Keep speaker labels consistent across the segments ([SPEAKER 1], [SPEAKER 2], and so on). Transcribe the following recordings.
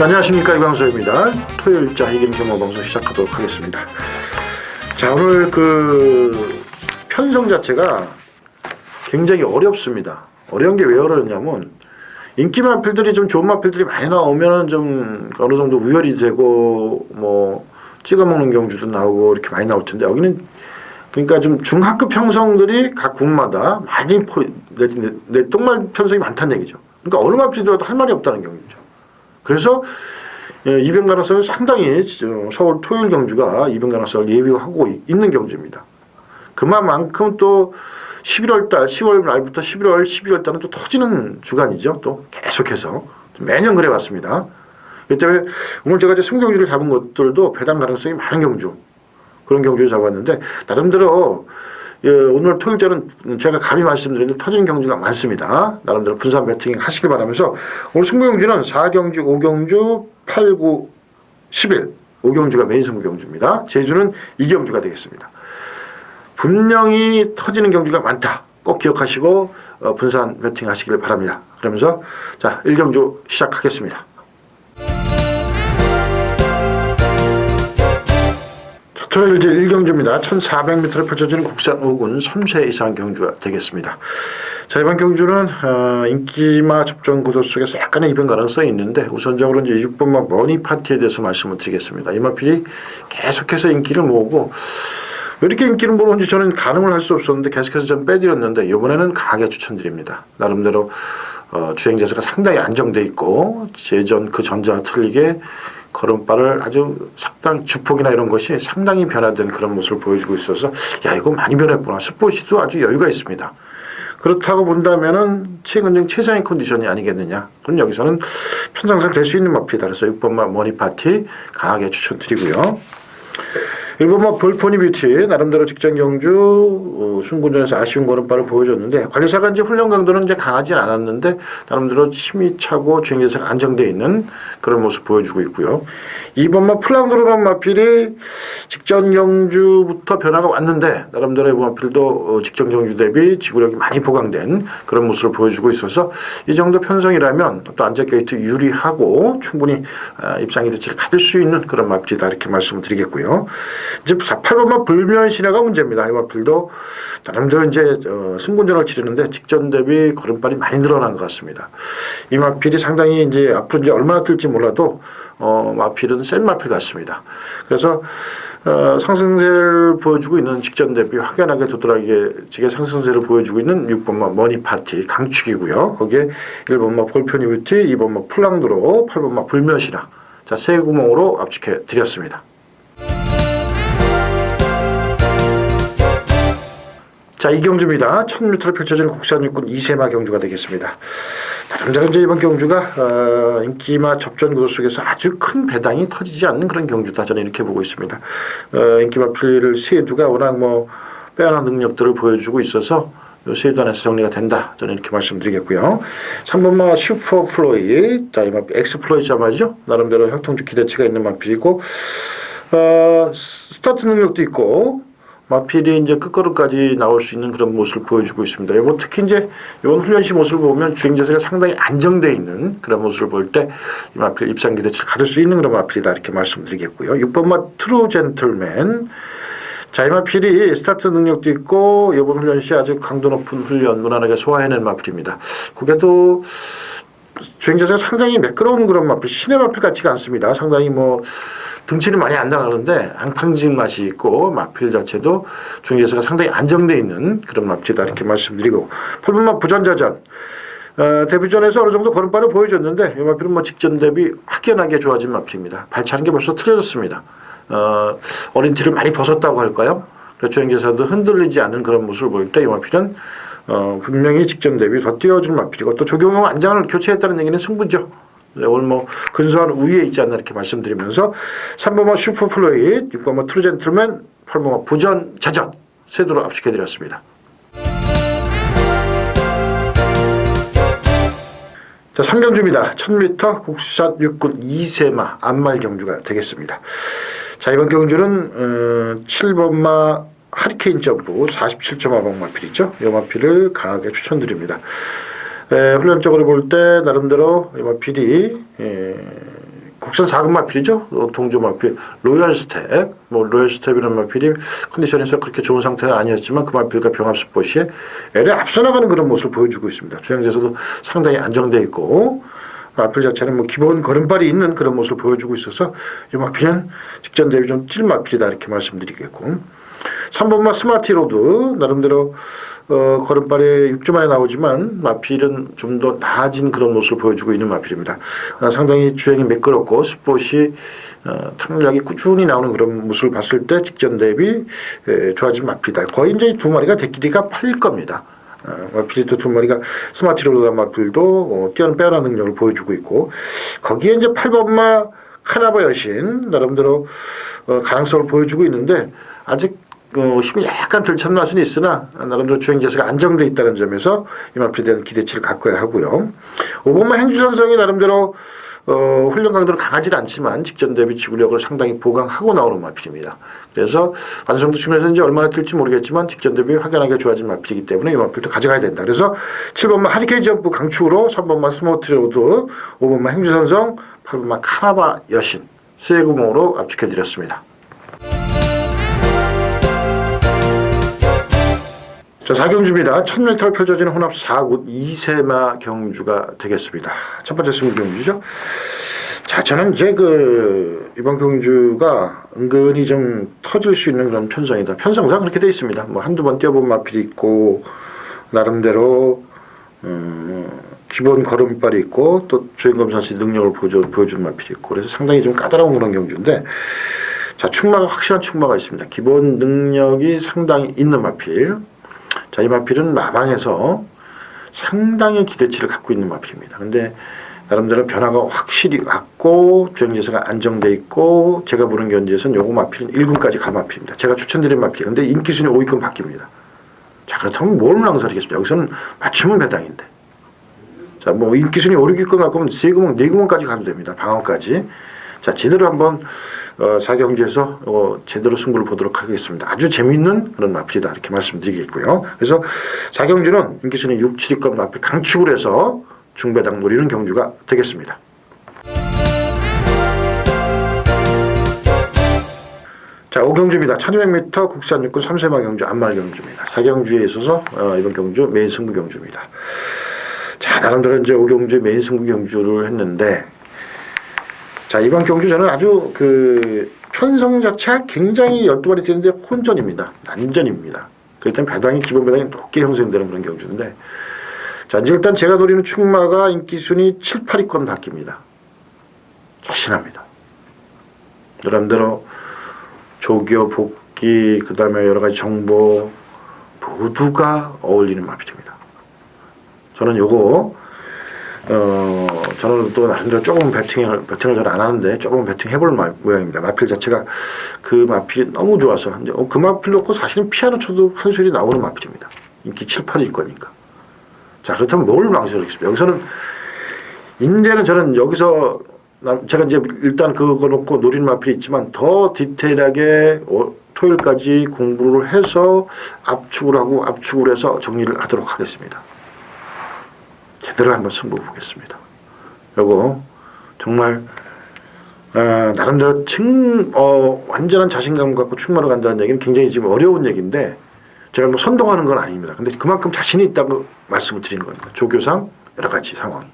[SPEAKER 1] 자, 안녕하십니까 이광서입니다. 토요일자 이경 경모 방송 시작하도록 하겠습니다. 자 오늘 그 편성 자체가 굉장히 어렵습니다. 어려운 게 왜 어려웠냐면 인기 마필들이 좀 좋은 마필들이 많이 나오면은 좀 어느 정도 우열이 되고 뭐 찍어 먹는 경주도 나오고 이렇게 많이 나올 텐데 여기는 그러니까 좀 중하급 형성들이 각 국마다 많이 포, 내, 내, 내 똥말 편성이 많다는 얘기죠. 그러니까 어느 마필이 들어도 할 말이 없다는 경우죠. 그래서 예, 이변 가능성은 상당히 저 서울 토요일 경주가 이변 가능성을 예비하고 이- 있는 경주입니다. 그만큼 또 11월 달, 10월 말부터 11월, 12월 달은 또 터지는 주간이죠. 또 계속해서 매년 그래 왔습니다. 그 때문에 오늘 제가 이제 승경주를 잡은 것들도 배당 가능성이 많은 경주 그런 경주를 잡았는데 나름대로 예, 오늘 토요일자는 제가 감히 말씀드리는데 터지는 경주가 많습니다. 나름대로 분산 배팅 하시길 바라면서 오늘 승부 경주는 4경주, 5경주, 8, 9, 11 5경주가 메인 승부 경주입니다. 제주는 2경주가 되겠습니다. 분명히 터지는 경주가 많다. 꼭 기억하시고 어, 분산 배팅 하시길 바랍니다. 그러면서 자 1경주 시작하겠습니다. 토요일 이제 1경주입니다. 1400m를 펼쳐지는 국산 5군 3세 이상 경주가 되겠습니다. 자 이번 경주는 어, 인기마 접전 구도 속에서 약간의 이변 가능성이 있는데 우선적으로 이제 6번마 머니 파티에 대해서 말씀을 드리겠습니다. 이 마필이 계속해서 인기를 모으고 왜 이렇게 인기를 모으는지 저는 가늠을 할 수 없었는데 계속해서 좀 빼드렸는데 이번에는 강하게 추천드립니다. 나름대로 어, 주행 자세가 상당히 안정돼 있고 예전 그 전자와 틀리게 걸음발을 아주 상당 주폭이나 이런 것이 상당히 변화된 그런 모습을 보여주고 있어서 야 이거 많이 변했구나 스포츠도 아주 여유가 있습니다. 그렇다고 본다면은 최근적 최상의 컨디션이 아니겠느냐. 그럼 여기서는 편상상 될 수 있는 마피다. 그래서 6번마 머니 파티 강하게 추천드리고요. 1번마 볼포니 뷰티 나름대로 직전 경주 어, 순군전에서 아쉬운 걸음발을 보여줬는데 관리사가 이제 훈련 강도는 이제 강하진 않았는데 나름대로 힘이 차고 주행자세가 안정돼 있는 그런 모습 보여주고 있고요. 2번마 플랑드로란 마필이 직전 경주부터 변화가 왔는데 나름대로 이번 마필도 어, 직전 경주 대비 지구력이 많이 보강된 그런 모습을 보여주고 있어서 이 정도 편성이라면 또 안전 게이트 유리하고 충분히 아, 입상 기대치를 가질 수 있는 그런 마필이다 이렇게 말씀을 드리겠고요. 이제 8번만 불면 신뢰가 문제입니다. 이 마필도 나름대로 이제 어, 승군전을 치르는데 직전 대비 걸음발이 많이 늘어난 것 같습니다. 이 마필이 상당히 이제 앞으로 이제 얼마나 뜰지 몰라도 어, 마필은 센 마필 같습니다. 그래서 어, 상승세를 보여주고 있는 직전 대비 확연하게 도드라지게 상승세를 보여주고 있는 6번마 머니 파티 강축이고요. 거기에 1번마 볼편이 뷰티, 2번마 플랑드로, 8번마 불면시라 자, 세 구멍으로 압축해 드렸습니다. 자, 이경주입니다. 1000m를 펼쳐지는 국산 육군 이세마 경주가 되겠습니다. 나름대로 이제 이번 경주가 어, 인기마 접전 구도 속에서 아주 큰 배당이 터지지 않는 그런 경주다 저는 이렇게 보고 있습니다. 어, 인기마 필을 세두가 워낙 뭐 빼어난 능력들을 보여주고 있어서 요 세두 안에서 정리가 된다. 저는 이렇게 말씀드리겠고요. 3번마 슈퍼 플로이, 자, 이마 엑스 플로이 자마죠. 나름대로 형통적 기대치가 있는 마필이고, 어, 스타트 능력도 있고, 마필이 이제 끝걸음까지 나올 수 있는 그런 모습을 보여주고 있습니다. 이번 특히 이제 이번 훈련 시 모습을 보면 주행 자세가 상당히 안정돼 있는 그런 모습을 볼 때 이 마필 입상 기대치를 가질 수 있는 그런 마필이다 이렇게 말씀드리겠고요. 6번 마 트루 젠틀맨. 자, 이 마필이 스타트 능력도 있고 이번 훈련 시 아주 강도 높은 훈련 무난하게 소화해낸 마필입니다. 그게도 주행 자세가 상당히 매끄러운 그런 마필, 시내 마필 같지가 않습니다. 상당히 뭐 등치는 많이 안 나가는데 앙팡진 맛이 있고 마필 자체도 주행 자세가 상당히 안정돼 있는 그런 마필이다 이렇게 말씀드리고 8번마 부전자전 어, 데뷔전에서 어느 정도 걸음발을 보여줬는데 이 마필은 뭐 직전 대비 확연하게 좋아진 마필입니다. 발차는 게 벌써 틀려졌습니다. 어, 어린 티를 많이 벗었다고 할까요? 그래서 주행자세도 흔들리지 않는 그런 모습을 볼때이 마필은 어, 분명히 직전 대비 더 뛰어준 마필이고 또 조경호 안장을 교체했다는 얘기는 승부죠. 네, 오늘 뭐 근소한 우위에 있지 않나 이렇게 말씀드리면서 3번마 슈퍼플로이, 6번마 트루젠틀맨, 8번마 부전 자전 세도로 압축해드렸습니다. 자, 3경주입니다. 1000m 국샷 육군 2세마 안말 경주가 되겠습니다. 자, 이번 경주는 어, 7번마 하리케인 점프 47.5방 마필이죠. 이 마필을 강하게 추천드립니다. 에, 훈련적으로 볼 때 나름대로 이 마필이 에, 국산 4급 마필이죠. 어, 동조 마필, 로얄 스텝, 뭐 로얄 스텝이라는 마필이 컨디션에서 그렇게 좋은 상태가 아니었지만 그 마필과 병합 스포시에 애를 앞서 나가는 그런 모습을 보여주고 있습니다. 주행제에서도 상당히 안정돼 있고 마필 자체는 뭐 기본 걸음발이 있는 그런 모습을 보여주고 있어서 이 마필은 직전 대비 좀 찔 마필이다 이렇게 말씀드리겠고 3번마 스마티 로드 나름대로 어, 걸음발에 6주 만에 나오지만 마필은 좀 더 나아진 그런 모습을 보여주고 있는 마필입니다. 어, 상당히 주행이 매끄럽고 스포시 어, 탄력이 꾸준히 나오는 그런 모습을 봤을 때 직전 대비 에, 좋아진 마필이다. 거의 이제 두 마리가 대끼리가 팔릴 겁니다. 어, 마필도 두 마리가 스마티로드 마필도 어, 뛰어난 빼어난 능력을 보여주고 있고 거기에 이제 8번마 카나바 여신 나름대로 어, 가능성을 보여주고 있는데 아직 어, 힘이 약간 덜찬 맛은 있으나 나름대로 주행 자세가 안정돼 있다는 점에서 이 마필에 대한 기대치를 갖고야 하고요. 5번마 행주선성이 나름대로 어, 훈련 강도는 강하지 않지만 직전 대비 지구력을 상당히 보강하고 나오는 마필입니다. 그래서 완성도 측면에서 이제 얼마나 뛸지 모르겠지만 직전 대비 확연하게 좋아진 마필이기 때문에 이 마필도 가져가야 된다. 그래서 7번마 하리케인 점프 강축으로 3번마 스모트로드, 5번마 행주선성, 8번마 카나바 여신 세 구멍으로 압축해드렸습니다. 자, 4경주입니다. 1000m를 펼쳐지는 혼합 4구 2세마 경주가 되겠습니다. 첫 번째 승부 경주죠. 자, 저는 이제 그 이번 경주가 은근히 좀 터질 수 있는 그런 편성이다. 편성상 그렇게 돼 있습니다. 뭐 한두 번 뛰어본 마필이 있고 나름대로 음, 기본 걸음발이 있고 또 주행검사시 능력을 보여줘, 보여주는 마필이 있고 그래서 상당히 좀 까다로운 그런 경주인데 자 충마가 확실한 충마가 있습니다. 기본 능력이 상당히 있는 마필. 자, 이 마필은 마방에서 상당히 기대치를 갖고 있는 마필입니다. 근데 나름대로 변화가 확실히 왔고 주행제세가 안정돼 있고 제가 보는 견지에서는 요거 마필은 1군까지 갈 마필입니다. 제가 추천드린 마필. 근데 인기 순위 5위권 바뀝니다. 자, 그렇다면 뭘 낭설이겠습니까? 여기서는 맞춤은 배당인데. 자, 뭐 인기 순위 5, 6위권 갖고 면 3구멍, 4구멍까지 가도 됩니다. 방어까지. 자, 제대로 한번 어, 사경주에서 어, 제대로 승부를 보도록 하겠습니다. 아주 재미있는 그런 마필이다 이렇게 말씀드리겠고요. 그래서 사경주는 인기순위 6, 7위권 마필 강축을 해서 중배당 노리는 경주가 되겠습니다. 자, 5경주입니다. 1200m 국산 육군 3세마 경주 안말 경주입니다. 사경주에 있어서 어, 이번 경주 메인 승부 경주입니다. 자, 나름대로 이제 5경주 메인 승부 경주를 했는데 자 이번 경주 저는 아주 그 편성 자체가 굉장히 12마리 뛰는데 혼전입니다. 난전입니다. 때문에 배당이 기본 배당이 높게 형성되는 그런 경주인데 자 이제 일단 제가 노리는 충마가 인기 순위 7, 8위권 바뀝니다. 자신합니다. 여러분대로 조교, 복귀, 그 다음에 여러 가지 정보 모두가 어울리는 마필입니다. 저는 요거 어, 저는 또 나름대로 조금 배팅을, 배팅을 잘 안 하는데 조금 배팅 해볼 마, 모양입니다. 마필 자체가 그 마필이 너무 좋아서, 이제 어, 그 마필 놓고 사실은 피아노 쳐도 한 소리 나오는 마필입니다. 인기 7, 8일 거니까. 자, 그렇다면 뭘 망설이겠습니까? 여기서는, 이제는 저는 여기서, 나- 제가 이제 일단 그거 놓고 노린 마필이 있지만 더 디테일하게 어, 토요일까지 공부를 해서 압축을 하고 압축을 해서 정리를 하도록 하겠습니다. 제대로 한번 승부 보겠습니다. 요거 정말 어, 나름대로 증, 어, 완전한 자신감 갖고 충마로 간다는 얘기는 굉장히 지금 어려운 얘기인데 제가 뭐 선동하는 건 아닙니다. 근데 그만큼 자신이 있다고 말씀을 드리는 겁니다. 조교상 여러 가지 상황이.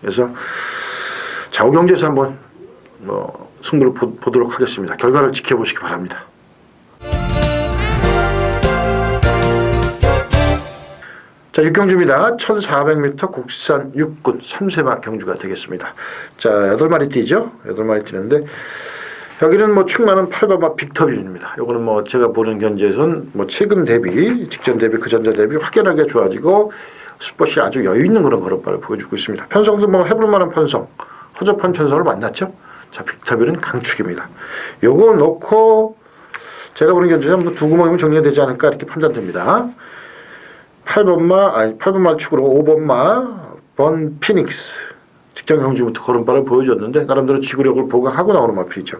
[SPEAKER 1] 그래서 좌우경제에서 한번 뭐 승부를 보, 보도록 하겠습니다. 결과를 지켜보시기 바랍니다. 자, 육경주입니다. 1400m 국산 육군 3세마 경주가 되겠습니다. 자, 8마리 뛰죠? 8마리 뛰는데, 여기는 뭐 충만은 8번마 빅터빈입니다. 요거는 뭐 제가 보는 견제에선 뭐 최근 대비, 직전 대비, 그 전자 대비 확연하게 좋아지고, 스포시 아주 여유 있는 그런 걸음발을 보여주고 있습니다. 편성도 뭐 해볼 만한 편성, 허접한 편성을 만났죠? 자, 빅터빈은 강축입니다. 요거 놓고, 제가 보는 견제에선 뭐 두 구멍이면 정리가 되지 않을까 이렇게 판단됩니다. 8번마 아니 8번마 축으로 5번마 번 피닉스 직장 형주부터 걸음발을 보여줬는데 나름대로 지구력을 보강하고 나오는 마필이죠.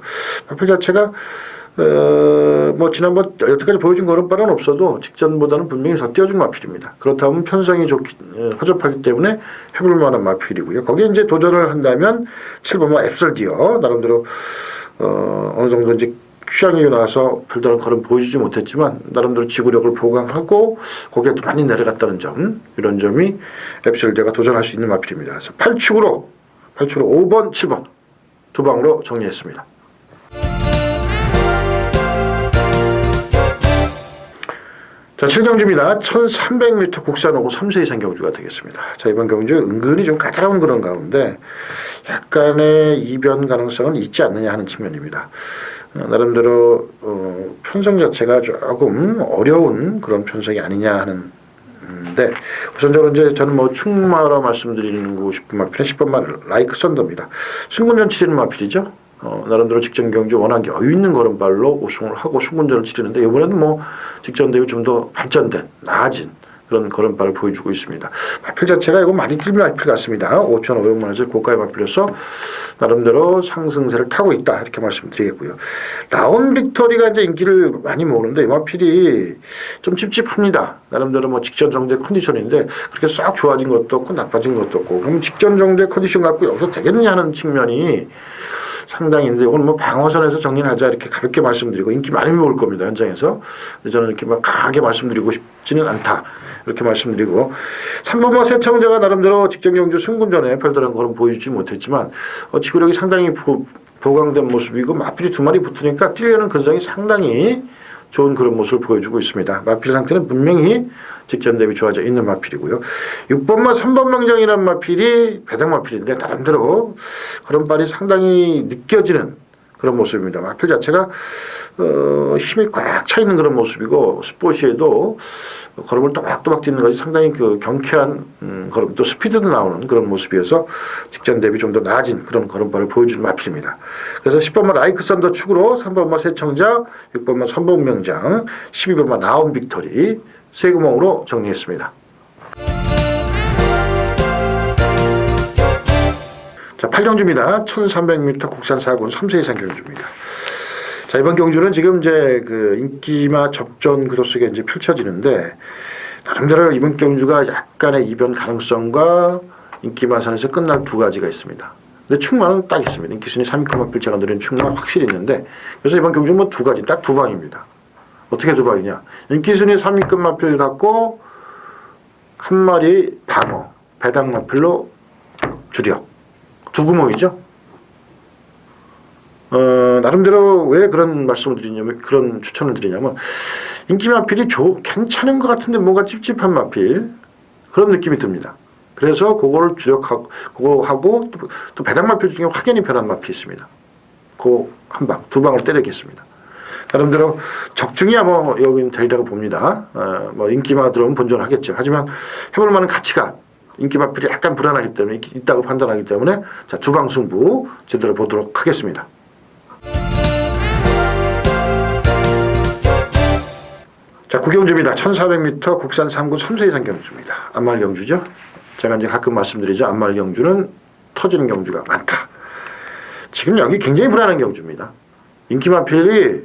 [SPEAKER 1] 마필 자체가 어, 뭐 지난번 여태까지 보여준 걸음발은 없어도 직전보다는 분명히 더 뛰어준 마필입니다. 그렇다면 편성이 좋기 어, 허접하기 때문에 해볼 만한 마필이고요. 거기에 이제 도전을 한다면 7번마 앱설디어 나름대로 어, 어느 정도 이제 취향이 나와서 별다른 걸음 보여주지 못했지만 나름대로 지구력을 보강하고 거기에 또 많이 내려갔다는 점 이런 점이 앱설디어가 도전할 수 있는 마필입니다. 그래서 8축으로 8축으로 5번, 7번 두 방으로 정리했습니다. 자, 7경주입니다. 1300m 국산 오고 3세 이상 경주가 되겠습니다. 자, 이번 경주 은근히 좀 까다로운 그런 가운데 약간의 이변 가능성은 있지 않느냐 하는 측면입니다. 어, 나름대로 어, 편성 자체가 조금 어려운 그런 편성이 아니냐 하는 데 우선적으로 이제 저는 뭐 충마로 말씀드리고 싶은 마필은 10번만 라이크 썬더입니다. 승군전 치르는 마필이죠. 어, 나름대로 직전 경주 워낙 여유 있는 걸음발로 우승을 하고 승군전을 치르는데 이번에는 뭐 직전 대비 좀 더 발전된 나아진 그런 걸음발을 보여주고 있습니다. 마필 자체가 이거 많이 뛰는 마필 같습니다. 5,500만 원짜리 고가의 마필로서 나름대로 상승세를 타고 있다 이렇게 말씀드리겠고요. 라운 빅토리가 이제 인기를 많이 모으는데 이 마필이 좀 찝찝합니다. 나름대로 뭐 직전 정도의 컨디션인데 그렇게 싹 좋아진 것도 없고 나빠진 것도 없고 그럼 직전 정도의 컨디션 갖고 여기서 되겠느냐 하는 측면이 있는데 이건 뭐 방어선에서 정리를 하자 이렇게 가볍게 말씀드리고 인기 많이 모을 겁니다 현장에서. 저는 이렇게 막 강하게 말씀드리고 싶지는 않다 이렇게 말씀드리고. 3번마 세청자가 나름대로 직전 경주 승군 전에 별다른 걸음 보여주지 못했지만 어, 지구력이 상당히 보, 보강된 모습이고 마필이 두 마리 붙으니까 뛰려는 근성이 상당히 좋은 그런 모습을 보여주고 있습니다. 마필 상태는 분명히 직전 대비 좋아져 있는 마필이고요. 6번마 3번 명장이라는 마필이 배당 마필인데 나름대로 그런 발이 상당히 느껴지는 그런 모습입니다. 마필 자체가 어, 힘이 꽉 차 있는 그런 모습이고 스포시에도 걸음을 또박또박 뛰는 것이 상당히 그 경쾌한 음, 걸음 또 스피드도 나오는 그런 모습이어서 직전 대비 좀 더 나아진 그런 걸음발을 보여주는 마필입니다. 그래서 10번마 라이크 썬더 축으로 3번마 세청자, 6번마 선봉명장, 12번마 나온 빅토리 세 구멍으로 정리했습니다. 자, 8경주입니다. 1300m 국산 4군 3세 이상 경주입니다. 자, 이번 경주는 지금 이제 그 인기마 접전 구도 속에 이제 펼쳐지는데 나름대로 이번 경주가 약간의 이변 가능성과 인기마선에서 끝날 두 가지가 있습니다. 근데 충마는 딱 있습니다. 인기순위 3위급 필 제가 누린 충마 확실히 있는데 그래서 이번 경주는 뭐 두 가지 딱 두 방입니다. 어떻게 두 방이냐? 인기순위 3위급 마필 갖고 한 마리 방어 배당 마필로 주력 두 구멍이죠. 어, 나름대로 왜 그런 말씀을 드리냐면 그런 추천을 드리냐면 인기 마필이 조, 괜찮은 것 같은데 뭔가 찝찝한 마필 그런 느낌이 듭니다. 그래서 그거를 주력하고 그거 하고 또, 또 배당 마필 중에 확연히 변한 마필이 있습니다. 그 한 방, 두 방을 때리겠습니다. 나름대로 적중이야 뭐 여기는 되리라고 봅니다. 어, 뭐 인기마 들어오면 본전하겠죠. 하지만 해볼 만한 가치가 인기 마필이 약간 불안하기 때문에 있- 있다고 판단하기 때문에 자 주방 승부 제대로 보도록 하겠습니다. 자 구경주입니다. 1400m 국산 3군 3세 이상 경주입니다. 안말 경주죠. 제가 이제 가끔 말씀드리죠. 안말 경주는 터지는 경주가 많다. 지금 여기 굉장히 불안한 경주입니다. 인기 마필이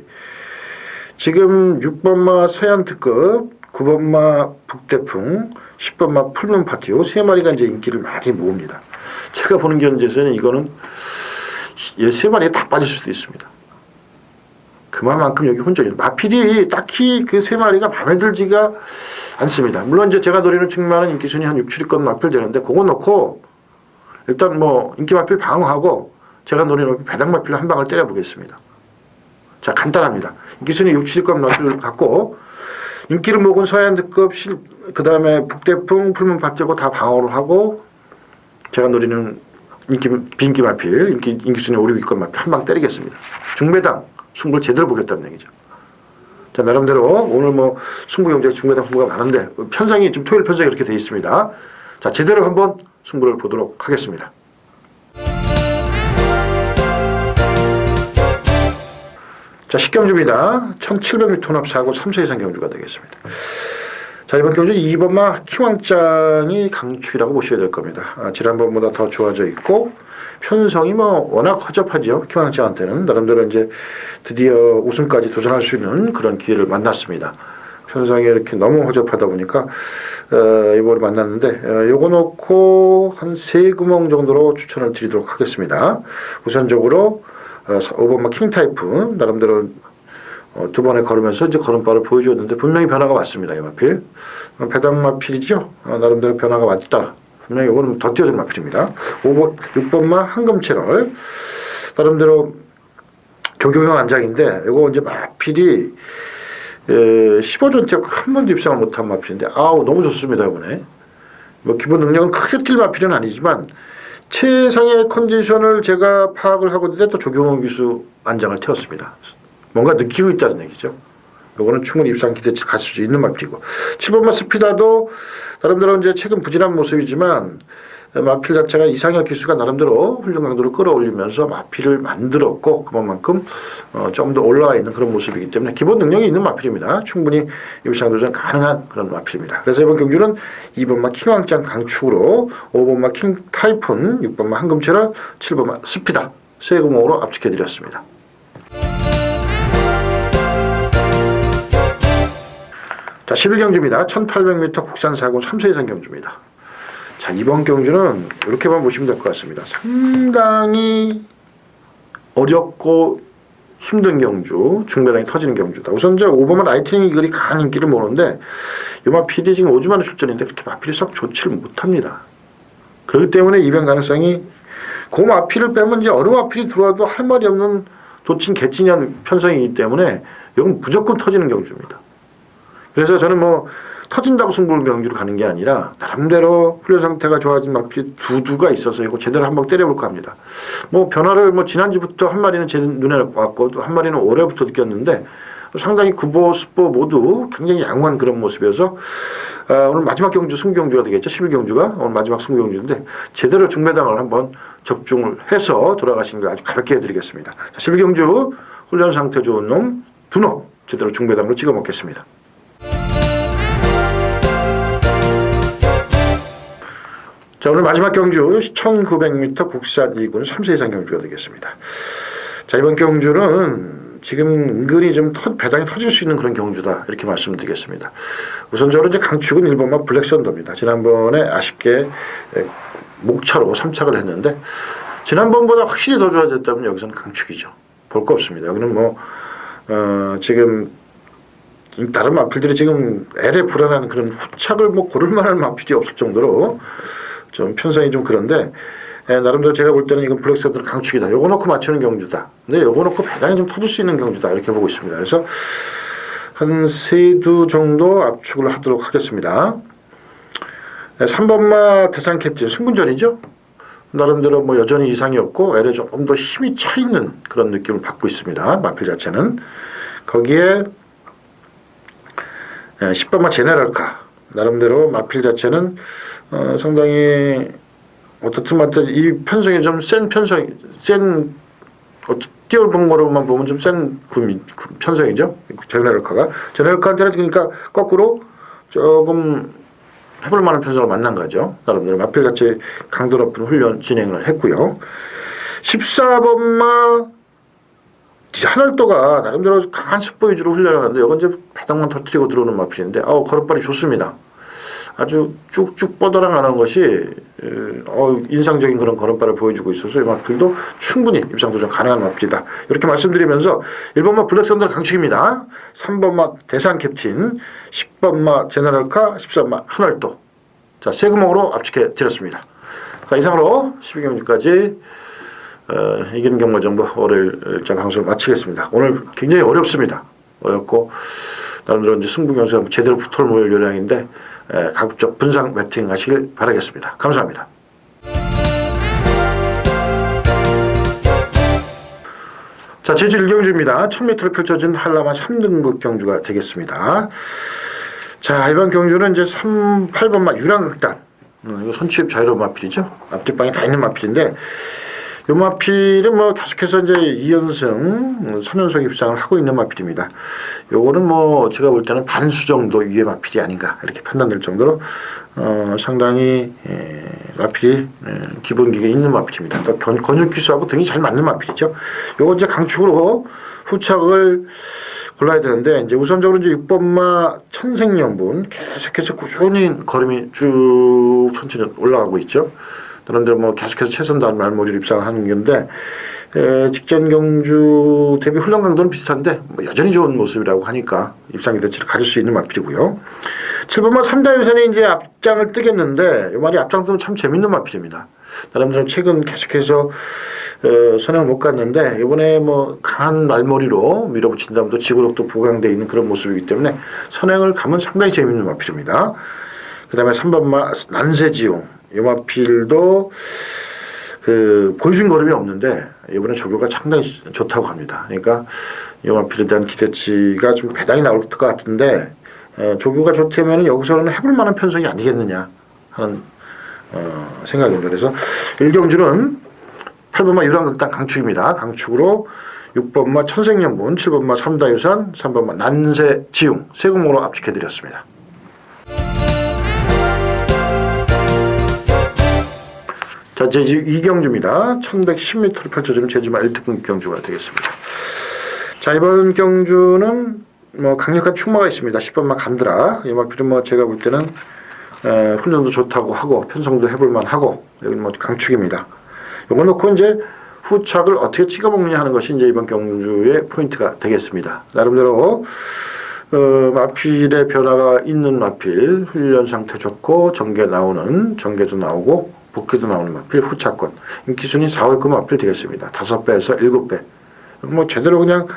[SPEAKER 1] 지금 6번마 서해안특급, 9번마 북대풍, 10번마 풀문 파티 요 세 마리가 이제 인기를 많이 모읍니다. 제가 보는 견제에서는 이거는 이세 마리가 다 빠질 수도 있습니다. 그만큼 여기 혼전이 마필이 딱히 그 세 마리가 마음에 들지가 않습니다. 물론 이제 제가 노리는 측면은 인기 순위 한 6, 7위권 마필 되는데 그거 놓고 일단 뭐 인기 마필 방어하고 제가 노리는 마필 배당 마필 한 방을 때려 보겠습니다. 자 간단합니다. 인기 순위 6, 7위권 마필을 갖고 인기를 먹은 서해안특급 실 그다음에 북대풍 풀문 밭제고 다 방어를 하고 제가 노리는 인기 빈기 마필 인기 인기 순위 5, 6위권 마필 한 방 때리겠습니다. 중매당 승부를 제대로 보겠다는 얘기죠. 자 나름대로 오늘 뭐 승부 경쟁 중매당 승부가 많은데 편성이 지금 토요일 편성이 이렇게 돼 있습니다. 자 제대로 한번 승부를 보도록 하겠습니다. 자, 식경주입니다. 1700m 혼합 사고 3세 이상 경주가 되겠습니다. 자 이번 경주 2번마 키왕짱이 강추라고 보셔야 될 겁니다. 아, 지난번보다 더 좋아져 있고 편성이 뭐 워낙 허접하죠. 키왕짱한테는 나름대로 이제 드디어 우승까지 도전할 수 있는 그런 기회를 만났습니다. 편성이 이렇게 너무 허접하다 보니까 어, 이번에 만났는데 어, 요거 놓고 한 세 구멍 정도로 추천을 드리도록 하겠습니다. 우선적으로 어, 5번마 킹타이프 나름대로 어, 두 번에 걸으면서 이제 걸음발을 보여주었는데 분명히 변화가 왔습니다. 이 마필 어, 배당 마필이죠. 어, 나름대로 변화가 왔다. 분명히 이거는 더 뛰어진 마필입니다. 5번 6번마 황금 채널 나름대로 조경영 안장인데 이거 이제 마필이 에, 15전째 한 번도 입상을 못한 마필인데 아우 너무 좋습니다 이번에 뭐 기본 능력은 크게 뛸 마필은 아니지만 최상의 컨디션을 제가 파악을 하고 있는데 또 조경호 기수 안장을 태웠습니다. 뭔가 느끼고 있다는 얘기죠. 요거는 충분히 입상 기대치 갈수 있는 마필이고 7번마 스피다도 나름대로 이제 최근 부진한 모습이지만 마필 자체가 이상혁 기수가 나름대로 훈련 강도를 끌어올리면서 마필을 만들었고 그만큼 어, 조금 더 올라와 있는 그런 모습이기 때문에 기본 능력이 있는 마필입니다. 충분히 입상 도전 가능한 그런 마필입니다. 그래서 이번 경주는 2번마 킹왕짱 강축으로 5번마 킹 타이푼, 6번마 황금채럴, 7번마 스피다 세 구멍으로 압축해드렸습니다. 자, 11경주입니다. 1800m 국산 사고 3세 이상 경주입니다. 자, 이번 경주는 이렇게만 보시면 될 것 같습니다. 상당히 어렵고 힘든 경주, 중배당이 터지는 경주다. 우선 이제 5번만 라이트닝 이글이 강한 인기를 모르는데 요마 PD 지금 5주 만에 출전인데 그렇게 마필이 썩 좋지를 못합니다. 그렇기 때문에 이변 가능성이 그 마필을 빼면 이제 어느 마필이 들어와도 할 말이 없는 도친 개찐한 편성이기 때문에 이건 무조건 터지는 경주입니다. 그래서 저는 뭐 터진다고 승부를 경주로 가는 게 아니라 나름대로 훈련 상태가 좋아진 마필 두두가 있어서 이거 제대로 한번 때려볼까 합니다. 뭐 변화를 뭐 지난주부터 한 마리는 제 눈에 왔고 또 한 마리는 올해부터 느꼈는데 상당히 구보 스포 모두 굉장히 양호한 그런 모습이어서 아, 오늘 마지막 경주 승경주가 되겠죠. 11경주가 오늘 마지막 승경주인데 제대로 중매당을 한번 적중을 해서 돌아가시는 걸 아주 가볍게 해드리겠습니다. 11경주 훈련 상태 좋은 놈 두 놈 제대로 중매당으로 찍어 먹겠습니다. 자 오늘 마지막 경주 1900m 국산 2군 3세 이상 경주가 되겠습니다. 자 이번 경주는 지금 은근히 좀 터, 배당이 터질 수 있는 그런 경주다 이렇게 말씀드리겠습니다. 우선적으로 이제 강축은 1번마 블랙선더입니다. 지난번에 아쉽게 에, 목차로 3착을 했는데 지난번보다 확실히 더 좋아졌다면 여기서는 강축이죠. 볼 거 없습니다. 여기는 뭐 어, 지금 다른 마필들이 지금 L에 불안한 그런 후착을 뭐 고를 만한 마필이 없을 정도로 좀 편성이 좀 그런데 에, 나름대로 제가 볼 때는 이건 블랙서드는 강축이다. 요거 놓고 맞추는 경주다. 근데 요거 놓고 배당이 좀 터질 수 있는 경주다. 이렇게 보고 있습니다. 그래서 한 세 두 정도 압축을 하도록 하겠습니다. 에, 3번마 대상 캡틴 승분전이죠. 나름대로 뭐 여전히 이상이 없고 L에 조금 더 힘이 차 있는 그런 느낌을 받고 있습니다. 마필 자체는 거기에 에, 10번마 제네랄카 나름대로 마필 자체는 어, 상당히 어떻든 맞든 이 편성이 좀 센 편성 센 어, 뛰어본 거로만 보면 좀 센 편성이죠? 제네랄카가. 제네랄카한테는 그러니까 거꾸로 조금 해볼 만한 편성을 만난 거죠. 나름대로 마필 자체 강도 높은 훈련 진행을 했고요. 14번마 하늘도가 나름대로 강한 스포 위주로 훈련하는데 이건 이제 배당만 터뜨리고 들어오는 마필인데 아우 걸음발이 좋습니다. 아주 쭉쭉 뻗어나가는 것이 에, 어, 인상적인 그런 걸음발을 보여주고 있어서 이 마필도 충분히 입상 도전 가능한 마필이다. 이렇게 말씀드리면서 1번마 블랙선더 강축입니다. 3번마 대산 캡틴, 10번마 제너럴카, 13마 하늘도. 자, 세 구멍으로 압축해 드렸습니다. 자, 이상으로 12경주까지 어, 이기는 경마정보 월요일자 방송을 마치겠습니다. 오늘 굉장히 어렵습니다. 어렵고 나름대로 이제 승부 경수가 제대로 모일 요량인데 에, 가급적 분상 배팅 하시길 바라겠습니다. 감사합니다. 자, 제주 1경주입니다. 1000m를 펼쳐진 한라만 3등급 경주가 되겠습니다. 자, 이번 경주는 이제 3, 8번마 유랑극단. 음, 이거 선취입 자유로운 마필이죠. 앞뒷방에 다 있는 마필인데 요 마필은 뭐 계속해서 이제 2연승 3연속 입상을 하고 있는 마필입니다. 요거는 뭐 제가 볼 때는 반수 정도 위의 마필이 아닌가 이렇게 판단될 정도로 어, 상당히 에, 마필이 에, 기본기가 있는 마필입니다. 또 건, 근육 기수하고 등이 잘 맞는 마필이죠. 요거 이제 강축으로 후착을 골라야 되는데 이제 우선적으로 이제 6번마 천생연분 계속해서 꾸준히 걸음이 쭉 천천히 올라가고 있죠. 그런데 뭐 계속해서 최선단 말모리를 입상하는 건데 에, 직전 경주 대비 훈련 강도는 비슷한데 뭐 여전히 좋은 모습이라고 하니까 입상 기대치를 가질 수 있는 마필이고요. 7번마 3다 유선이 이제 앞장을 뜨겠는데 이 말이 앞장도 참 재밌는 마필입니다. 나름대로 최근 계속해서 어, 선행 못 갔는데 이번에 뭐 강한 말머리로 밀어붙인 다음에 또 지구력도 보강돼 있는 그런 모습이기 때문에 선행을 가면 상당히 재밌는 마필입니다. 그 다음에 3번마 난세지용 이 마필도 그 보여준 걸음이 없는데 이번에 조교가 상당히 좋다고 합니다. 그러니까 이 마필에 대한 기대치가 좀 배당이 나올 것 같은데 어, 조교가 좋다면 여기서는 해볼 만한 편성이 아니겠느냐 하는 어, 생각입니다. 그래서 일경주는 8번마 유랑극단 강축입니다. 강축으로 6번마 천생연분, 7번마 삼다유산, 3번마 난세지용 세 공으로 압축해드렸습니다. 자, 제주 이경주입니다. 1110m를 펼쳐지는 제주마 1특급 경주가 되겠습니다. 자, 이번 경주는 뭐 강력한 충마가 있습니다. 10번마 감드라. 이 마필은 뭐 제가 볼 때는 에, 훈련도 좋다고 하고 편성도 해볼 만 하고 여기는 뭐 강축입니다. 요거 놓고 이제 후착을 어떻게 찍어 먹느냐 하는 것이 이제 이번 경주의 포인트가 되겠습니다. 나름대로 어, 마필의 변화가 있는 마필, 훈련 상태 좋고 전개 나오는 전개도 나오고 복귀도 나오는 마필 후착권 인기순위 4위급 마필 되겠습니다. 5배에서 7배. 뭐 제대로 그냥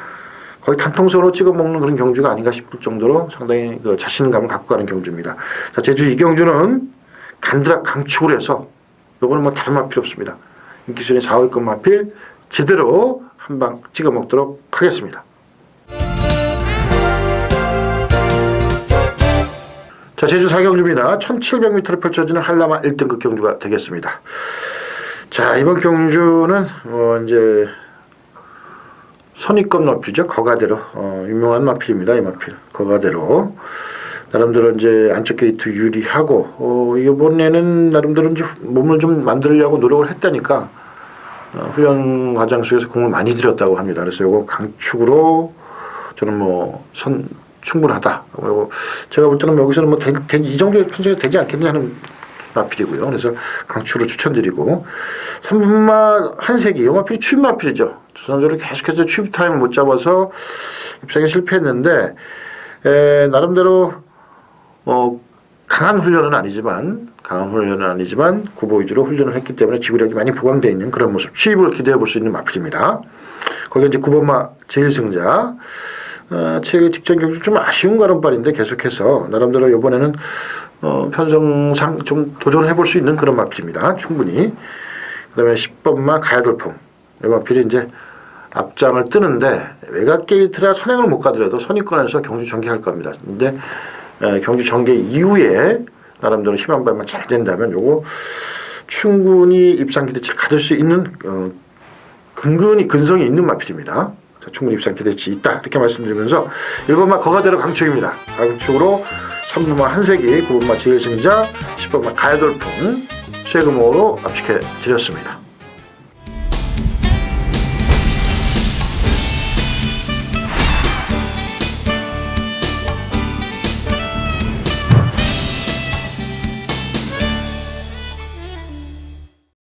[SPEAKER 1] 거의 단통선으로 찍어 먹는 그런 경주가 아닌가 싶을 정도로 상당히 그 자신감을 갖고 가는 경주입니다. 자, 제주 이 경주는 간드락 강축을 해서 요거는 뭐 다른 마필 없습니다. 인기순위 4위급 마필 제대로 한 방 찍어 먹도록 하겠습니다. 자, 제주 사경주입니다. 1700m를 펼쳐지는 한라마 1등급 경주가 되겠습니다. 자, 이번 경주는 어 이제 선입급 마필이죠. 거가대로 어, 유명한 마필입니다. 이 마필 거가대로 나름대로 이제 안쪽 게이트 유리하고 어, 이번에는 나름대로 이제 몸을 좀 만들려고 노력을 했다니까 어, 훈련 과정 속에서 공을 많이 들였다고 합니다. 그래서 이거 강축으로 저는 뭐 선 충분하다. 그리고 제가 볼 때는 여기서는 뭐 이 정도의 편성이 되지 않겠냐 하는 마필이고요. 그래서 강추로 추천드리고 3분마 한색이 영마필이 추입 마필이죠. 전선적으로 계속해서 추입 타임을 못 잡아서 입상에 실패했는데 에, 나름대로 어, 강한 훈련은 아니지만 강한 훈련은 아니지만 구보 위주로 훈련을 했기 때문에 지구력이 많이 보강되어 있는 그런 모습 추입을 기대해 볼 수 있는 마필입니다. 거기 이제 9번마 제일승자 어, 제 직전 경주 좀 아쉬운 걸음발인데 계속해서 나름대로 이번에는 어, 편성상 좀 도전을 해볼 수 있는 그런 마필입니다. 충분히. 그 다음에 10번마 가야돌풍. 이 마필이 이제 앞장을 뜨는데 외곽 게이트라 선행을 못 가더라도 선입권에서 경주 전개할 겁니다. 근데 에, 경주 전개 이후에 나름대로 힘 한 발만 잘 된다면 요거 충분히 입상 기대치를 가질 수 있는 어, 근근히 근성이 있는 마필입니다. 자, 충분히 입상 기대치 있다 이렇게 말씀드리면서 1번마 거가대로 강축입니다. 강축으로 3번마 한색이 9번마 제일승자 10번마 가야돌풍 쇠금호로 압축해 드렸습니다.